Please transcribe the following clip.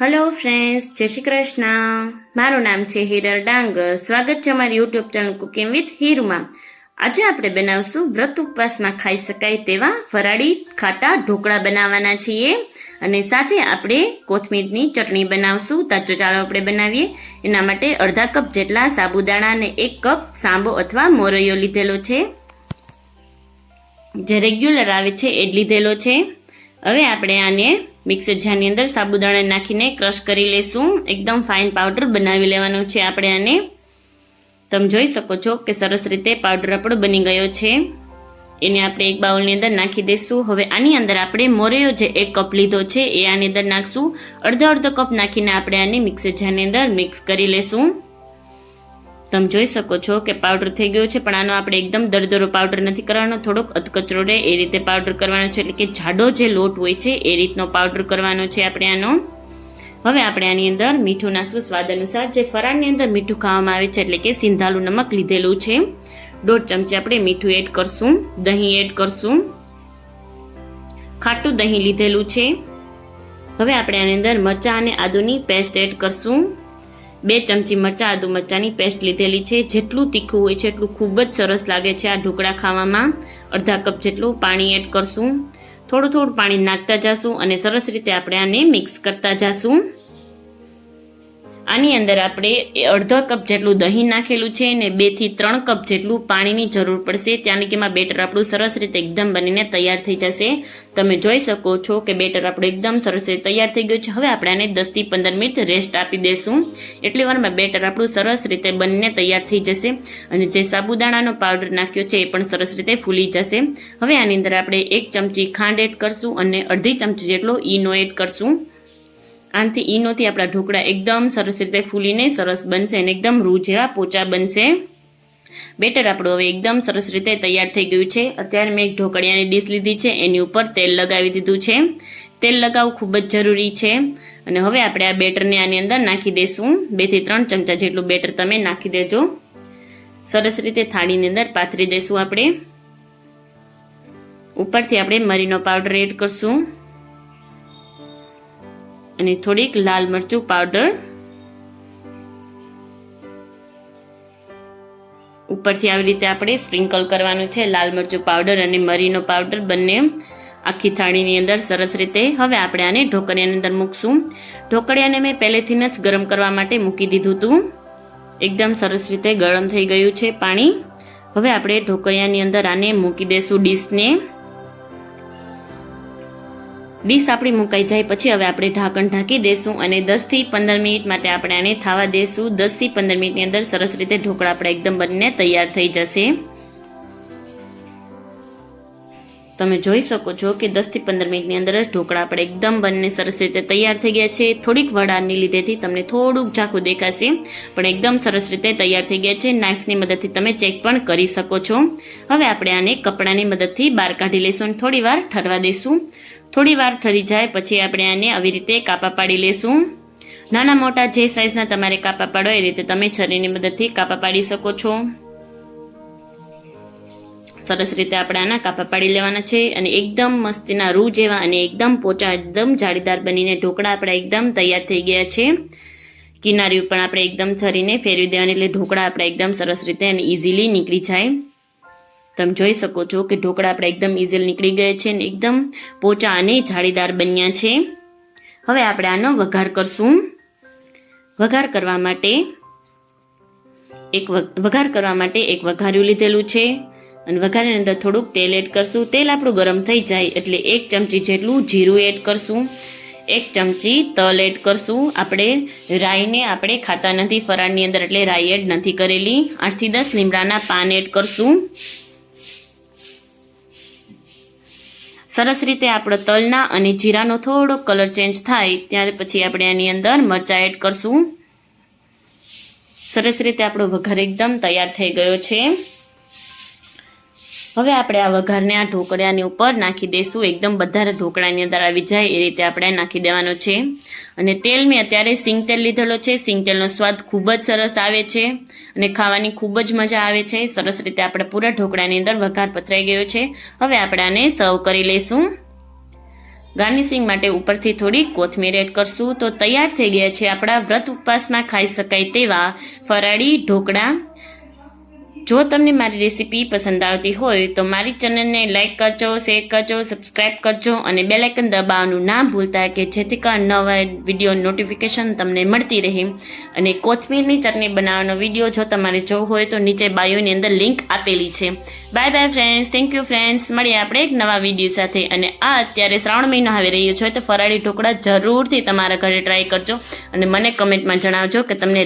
Hello friends જય શ્રી કૃષ્ણ. મારું નામ છે હિરલ ડાંગર. સ્વાગત છે અમારી યુટ્યુબ ચેનલ કુકિંગ વિથ હીરુમાં. આજે આપણે બનાવશું વ્રત ઉપવાસમાં ખાઈ શકાય તેવા ફરાળી ખાટા ઢોકળા બનાવવાના છીએ અને સાથે આપણે કોથમીરની ચટણી બનાવશું. તાજો ચાલો આપણે બનાવીએ. એના માટે અડધા કપ જેટલા સાબુદાણા અને એક કપ સાંબો અથવા મોરૈયો લીધેલો છે. જે રેગ્યુલર આવે છે એ લીધેલો છે. હવે આપણે આને મિક્સર જારની અંદર સાબુદાણા નાખીને ક્રશ કરી લેશું. એકદમ ફાઇન પાવડર બનાવી લેવાનો છે આપણે આને. તમે જોઈ શકો છો કે સરસ રીતે પાવડર આપણો બની ગયો છે. એને આપણે એક બાઉલની અંદર નાખી દઈશું હવે આની અંદર આપણે મોરેયો જે એક કપ લીધો છે એ આની અંદર નાખશું. અડધો અડધો કપ નાખીને આપણે આને મિક્સર જારની અંદર મિક્સ કરી લેશું. તમે જોઈ શકો છો કે પાવડર થઈ ગયો છે, પણ આનો આપણે એકદમ દરદરો પાવડર નથી કરવાનો. થોડોક અધકચરો રહે, એ રીતે પાવડર કરવાનો છે, એટલે કે જાડો જે લોટ હોય છે, એ રીતનો પાવડર કરવાનો છે આપણે આનો. હવે આપણે આની અંદર મીઠું નાખશું. સ્વાદ અનુસાર જે ફરાળની અંદર મીઠું ખાવામાં આવે છે, એટલે કે સિંધાલું નમક લીધેલું છે. દોઢ ચમચી આપણે મીઠું એડ કરશું. દહીં એડ કરશું. ખાટું દહીં લીધેલું છે. હવે આપણે આની અંદર મરચાં અને આદુની પેસ્ટ એડ કરશું. બે ચમચી મરચાં, આદુ મરચાંની પેસ્ટ લીધેલી છે. જેટલું તીખું હોય છે એટલું ખૂબ જ સરસ લાગે છે આ ઢોકળા ખાવામાં. અડધા કપ જેટલું પાણી એડ કરશું. થોડું થોડું પાણી નાખતા જશું અને સરસ રીતે આપણે આને મિક્સ કરતા જશું. આની અંદર આપણે અડધો કપ જેટલું દહીં નાખેલું છે ને બેથી ત્રણ કપ જેટલું પાણીની જરૂર પડશે. ત્યાંની કે બેટર આપણું સરસ રીતે એકદમ બનીને તૈયાર થઈ જશે. તમે જોઈ શકો છો કે બેટર આપણું એકદમ સરસ રીતે તૈયાર થઈ ગયું છે. હવે આપણે આને દસથી પંદર મિનિટ રેસ્ટ આપી દઈશું એટલી વારમાં બેટર આપણું સરસ રીતે બનીને તૈયાર થઈ જશે. અને જે સાબુદાણાનો પાવડર નાખ્યો છે એ પણ સરસ રીતે ફૂલી જશે. હવે આની અંદર આપણે એક ચમચી ખાંડ એડ કરશું અને અડધી ચમચી જેટલો ઈનો એડ કરશું. આનાથી ઈનોથી આપણા ઢોકળા એકદમ સરસ રીતે ફૂલીને સરસ બનશે અને એકદમ રૂ જેવા પોચા બનશે. બેટર આપણું હવે એકદમ સરસ રીતે તૈયાર થઈ ગયું છે. અત્યારે મેં એક ઢોકળિયાની ડીશ લીધી છે, એની ઉપર તેલ લગાવી દીધું છે. તેલ લગાવવું ખૂબ જ જરૂરી છે. અને હવે આપણે આ બેટરને આની અંદર નાખી દઈશું બેથી ત્રણ ચમચા જેટલું બેટર તમે નાખી દેજો. સરસ રીતે થાળીની અંદર પાથરી દઈશું આપણે. ઉપરથી આપણે મરીનો પાવડર એડ કરશું. અને થોડીક લાલ મરચું પાવડર ઉપરથી આવી રીતે આપણે સ્પ્રિંકલ કરવાનું છે. લાલ મરચું પાવડર અને મરીનો પાવડર બંને આખી થાળીની અંદર સરસ રીતે હવે આપણે આને ઢોકળિયાની અંદર મૂકશું. ઢોકળિયાને મેં પહેલેથી જ ગરમ કરવા માટે મૂકી દીધું હતું. એકદમ સરસ રીતે ગરમ થઈ ગયું છે પાણી. હવે આપણે ઢોકળિયાની અંદર આને મૂકી દઈશું ડીશને. ડીશ આપણી મુકાઈ જાય પછી હવે આપણે ઢાંકણ ઢાંકી દઈશું અને દસથી પંદર મિનિટ માટે આપણે આને થવા દઈશું દસથી પંદર મિનિટની અંદર સરસ રીતે ઢોકળા આપણા એકદમ બનીને તૈયાર થઈ જશે. તમે જોઈ શકો છો કે દસથી પંદર મિનિટની અંદર જ ઢોકળા આપણે એકદમ બંને સરસ રીતે તૈયાર થઈ ગયા છે. થોડીક વડાની લીધેથી તમને થોડુંક ઝાંખું દેખાશે, પણ એકદમ સરસ રીતે તૈયાર થઈ ગયા છે. નાઇફની મદદથી તમે ચેક પણ કરી શકો છો. હવે આપણે આને કપડાની મદદથી બહાર કાઢી લઈશું અને થોડી વાર ઠરવા દઈશું થોડી વાર ઠરી જાય, પછી આપણે આને આવી રીતે કાપા પાડી લેશું. નાના મોટા જે સાઈઝના તમારે કાપા પાડો એ રીતે તમે છરીની મદદથી કાપા પાડી શકો છો. સરસ રીતે આપણે આના કાપા પાડી લેવાના છે અને એકદમ મસ્તીના રૂ જેવા અને એકદમ પોચા, એકદમ જાળીદાર બનીને ઢોકળા આપણા એકદમ તૈયાર થઈ ગયા છે. કિનારી પણ આપણે એકદમ છરીને ફેરવી દેવાની, એટલે ઢોકળા આપણા એકદમ સરસ રીતે અને ઇઝીલી નીકળી જાય. તમે જોઈ શકો છો કે ઢોકળા આપણે એકદમ ઇઝીલ નીકળી ગયા છે અને એકદમ પોચા અને જાળીદાર બન્યા છે. હવે આપણે આનો વઘાર કરશું. વઘાર કરવા માટે એક વઘાર કરવા માટે એક વઘાર્યું લીધેલું છે. અને વઘારની અંદર થોડુંક તેલ એડ કરશું. તેલ આપણું ગરમ થઈ જાય એટલે એક ચમચી જેટલું જીરું એડ કરશું. એક ચમચી તલ એડ કરશું. આપણે રાઈને આપણે ખાતા નથી, ફરાળની અંદર એટલે રાઈ એડ નથી કરેલી. આઠથી દસ લીમડાના પાન એડ કરશું. સરસ રીતે આપણો તલના અને જીરાનો થોડો કલર ચેન્જ થાય, ત્યારે પછી આપણે આની અંદર મરચાં એડ કરશું. સરસ રીતે આપણો વઘાર એકદમ તૈયાર થઈ ગયો છે. હવે આપણે આ વઘારને આ ઢોકળાની ઉપર નાખી દઈશું એકદમ બધા ઢોકળાની અંદર આવી જાય એ રીતે આપણે નાખી દેવાનો છે. અને તેલ મેં અત્યારે સિંગ તેલ લીધેલો છે. સિંગ તેલનો સ્વાદ ખૂબ જ સરસ આવે છે અને ખાવાની ખૂબ જ મજા આવે છે. સરસ રીતે આપણે પૂરા ઢોકળાની અંદર વઘાર પથરાઈ ગયો છે. હવે આપણે આને સર્વ કરી લઈશું ગાર્નિશિંગ માટે ઉપરથી થોડી કોથમીર એડ કરશું. તો તૈયાર થઈ ગયા છે આપણા વ્રત ઉપવાસમાં ખાઈ શકાય તેવા ફરાળી ઢોકળા. જો તમને મારી રેસીપી પસંદ આવતી હોય તો મારી ચેનલને લાઇક કરજો, શેર કરજો, સબસ્ક્રાઇબ કરજો અને બેલ આઇકન દબાવવાનું ના ભૂલતા કે જેથી કાં નવા વીડિયો નોટિફિકેશન તમને મળતી રહે. અને કોથમીરની ચટણી બનાવવાનો વીડિયો જો તમારે જોવો હોય તો નીચે બાયોની અંદર લિંક આપેલી છે. Bye bye friends thank you friends મળીએ આપણે એક નવા વીડિયો સાથે. અને આ અત્યારે શ્રાવણ મહિનો આવી રહ્યો છે તો ફરાળી ઢોકળા જરૂરથી તમારા ઘરે ટ્રાય કરજો. અને મને કમેન્ટમાં જણાવજો કે તમને